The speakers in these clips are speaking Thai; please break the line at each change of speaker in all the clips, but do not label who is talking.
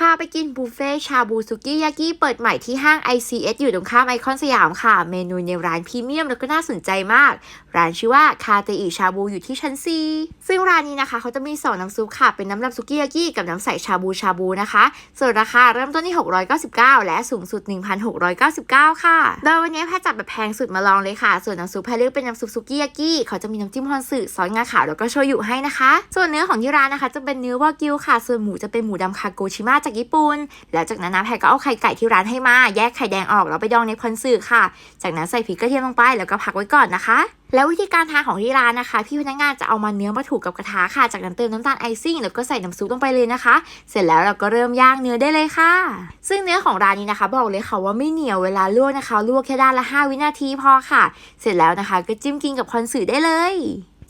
พาไปกินบุฟเฟ่ชาบูสุกี้ยากิเปิดใหม่ที่ห้าง ICS อยู่ตรงข้ามไอคอนสยามค่ะ เมนูในร้านพรีเมียมแล้วก็น่าสนใจมาก ร้านชื่อว่าคาเตอิชาบูอยู่ที่ชั้น4ซึ่งร้านนี้นะคะ เขาจะมีสองน้ำซุปค่ะ เป็นน้ำดำสุกี้ยากิกับน้ำใสชาบูชาบูนะคะ ส่วนราคาเริ่มต้นที่ 699 และสูงสุด 1,699 ค่ะ โดยวันนี้แพทย์จัดแบบแพงสุดมาลองเลยค่ะ ส่วนน้ำซุปแพทย์เลือกเป็นน้ำซุปสุกี้ยากิเขาจะมีน้ำจิ้มฮอนสึซอสงาขาวแล้วก็โชยุให้นะคะ ส่วนเนื้อของที่ร้านนะคะ จะเป็นเนื้อวากิวค่ะ ส่วนหมูจะเป็นหมูดำคาโกชิมะจากญี่ปุ่น แล้วจากนั้นนะแพทย์ก็เอาไข่ไก่ที่ร้านให้มา แยกไข่แดงออกแล้วไปดองในคอนสึค่ะ จากนั้นใส่พริกกระเทียมลงไปแล้วก็พักไว้ก่อนนะคะ แล้ววิธีการทานของที่ร้านนะคะ พี่พนักงานจะเอามาเนื้อมาถูกกับกระทะค่ะ จากนั้นเติมน้ำตาลไอซิ่งแล้วก็ใส่น้ำซุปลงไปเลยนะคะ เสร็จแล้วเราก็เริ่มย่างเนื้อได้เลยค่ะ ซึ่งเนื้อของร้านนี้นะคะ บอกเลยค่ะว่าไม่เหนียวเวลาลวกนะคะลวกแค่ด้านละ 5 วินาทีพอค่ะ เสร็จแล้วนะคะ ก็จิ้มกินกับคอนสึได้เลย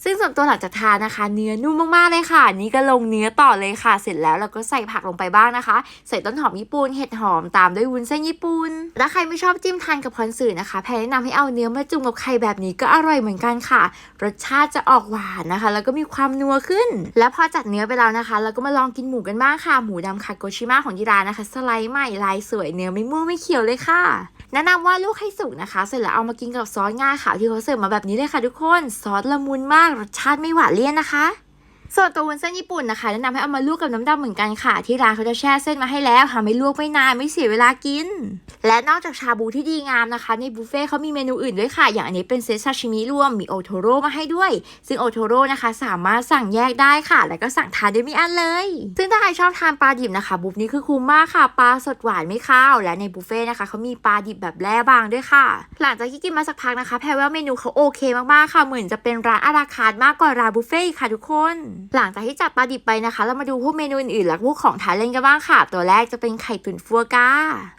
ซึ่งส่วนตัวหลังจากทานนะคะ เนื้อนุ่มมากๆเลยค่ะ นี่ก็ลงเนื้อต่อเลยค่ะ เสร็จแล้วเราก็ใส่ผักลงไปบ้างนะคะ ใส่ต้นหอมญี่ปุ่นเห็ดหอมตามด้วยวุ้นเส้นญี่ปุ่นถ้าใครไม่ชอบจิ้มทานกับคอนสึนะคะแพรแนะนำให้เอาเนื้อมาจุ่มกับไข่แบบนี้ก็อร่อยเหมือนกันค่ะ รสชาติจะออกหวานนะคะ แล้วก็มีความนัวขึ้น แล้วพอจัดเนื้อไปแล้วนะคะ เราก็มาลองกินหมูกันบ้างค่ะหมูดำคาโกชิมะของที่ร้านนะคะ สไลด์ใหม่ลายสวยเนื้อไม่ม่วงไม่เขียวเลยค่ะแนะนำว่าลูกให้สุกนะคะ เสร็จแล้วเอามากินกับซอสงาขาวที่เขาเสิร์ฟมาแบบนี้เลยค่ะทุกคน ซอสละมุนมาก รสชาติไม่หวานเลี่ยนนะคะ ส่วนตัววุ้นเส้นญี่ปุ่นนะคะแนะนำให้เอามาลวกกับน้ำดำเหมือนกันค่ะ ที่ร้านเขาจะแช่เส้นมาให้แล้วทำให้ลวกไม่นานไม่เสียเวลากิน และนอกจากชาบูที่ดีงามนะคะ ในบุฟเฟ่เขามีเมนูอื่นด้วยค่ะ อย่างอันนี้เป็นเซตซาชิมิรวมมีโอโทโร่มาให้ด้วย ซึ่งโอโทโร่นะคะ สามารถสั่งแยกได้ค่ะ แล้วก็สั่งทานได้ไม่อั้นเลย ซึ่งถ้าใครชอบทานปลาดิบนะคะ บุฟนี้คือคุ้มมากค่ะปลาสดหวานไม่ข้าวและในบุฟเฟ่นะคะเขามีปลาดิบแบบแร่บางด้วยค่ะ หลังจากที่กินมาสักพักนะคะแพรว่าเมนูเขาโอเคมากๆค่ะเหมือนจะเป็นร้านอาราคาร์ทมากกว่าร้านบุฟเฟ่ค่ะทุกคนหลังจากที่จัดปลาดิบไปนะคะ เรามาดูพวกเมนูอื่นๆและพวกของทานเล่นกันบ้างค่ะ ตัวแรกจะเป็นไข่ตุ๋นฟัวกรา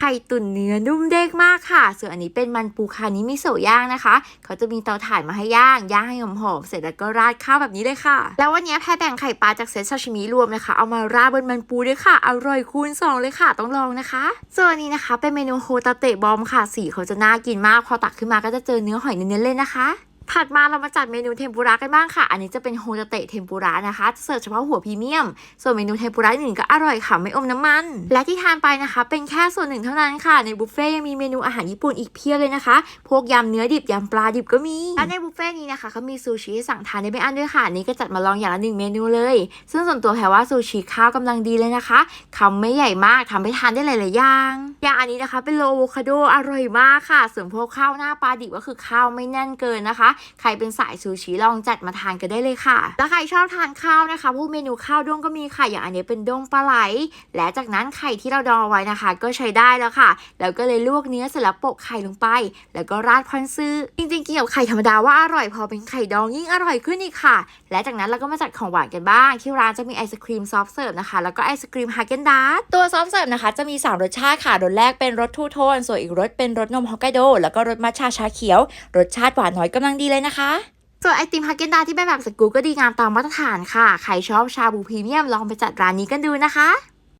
ไข่ตุ๋นเนื้อนุ่มเด้งมากค่ะ ส่วนอันนี้เป็นมันปูคานิมิโซะย่างนะคะ เขาจะมีเตาถ่านมาให้ย่างย่างให้หอมๆเสร็จแล้วก็ราดข้าวแบบนี้เลยค่ะ แล้ววันนี้แพรแบ่งไข่ปลาจากเซตซาชิมิรวมนะคะ เอามาราดบนมันปูด้วยค่ะอร่อยคูณสองเลยค่ะต้องลองนะคะ ส่วนอันนี้นะคะ เป็นเมนูโฮตาเตะบอมค่ะสีเขาจะน่ากินมากพอตักขึ้นมาก็จะเจอเนื้อหอยเน้นๆเลยนะคะ ถัดมาเรามาจัดเมนูเทมปุระกันบ้างค่ะ อันนี้จะเป็นโฮตเตะเทมปุระนะคะจะเสิร์ฟเฉพาะหัวพรีเมียม ส่วนเมนูเทมปุระอื่นก็อร่อยค่ะไม่อมน้ำมัน และที่ทานไปนะคะ เป็นแค่ส่วนหนึ่งเท่านั้นค่ะ ในบุฟเฟ่ยังมีเมนูอาหารญี่ปุ่นอีกเพียบเลยนะคะ พวกยำเนื้อดิบยำปลาดิบก็มี และในบุฟเฟ่ต์นี้นะคะเขามีซูชิให้สั่งทานได้ไม่อั้นด้วยค่ะอันนี้ก็จัดมาลองอย่างละหนึ่งเมนูเลย ซึ่งส่วนตัวแพรว่าซูชิข้าวกำลังดีเลยนะคะคำไม่ใหญ่มากทำให้ทานได้หลายๆอย่างอย่างอันนี้นะคะเป็นโลโวคาโดอร่อยมากค่ะส่วนพวกข้าวหน้าปลาดิบก็คือข้าวไม่แน่นเกินนะคะใครเป็นสายซูชิลองจัดมาทานกันได้เลยค่ะ แล้วใครชอบทานข้าวนะคะพวกเมนูข้าวด้งก็มีค่ะอย่างอันนี้เป็นด้งปลาไหล และจากนั้นไข่ที่เราดองไว้นะคะ ก็ใช้ได้แล้วค่ะ แล้วก็เลยลวกเนื้อเสร็จแล้วโปะไข่ลงไป แล้วก็ราดพอนซื้อ จริงๆกินกับไข่ธรรมดาว่าอร่อยพอเป็นไข่ดองยิ่งอร่อยขึ้นอีกค่ะ และจากนั้นเราก็มาจัดของหวานกันบ้าง ที่ร้านจะมีไอศครีมซอฟต์เสิร์ฟนะคะแล้วก็ไอศครีมฮาเกนดาร์ตัวซอฟต์เสิร์ฟนะคะจะมี 3 รสชาติค่ะรสแรกเป็นรสทูโทนส่วนอีกรสเป็นรสนมฮอกไกโดแล้วก็รสมัทฉะชาเขียว รสชาติหวานน้อยกำลังดีเลยนะคะส่วนไอติมฮาเกนดาที่เป็นแบบสกู๊ปก็ดีงามตามมาตรฐานค่ะ ใครชอบชาบูพรีเมียมลองไปจัดร้านนี้กันดูนะคะ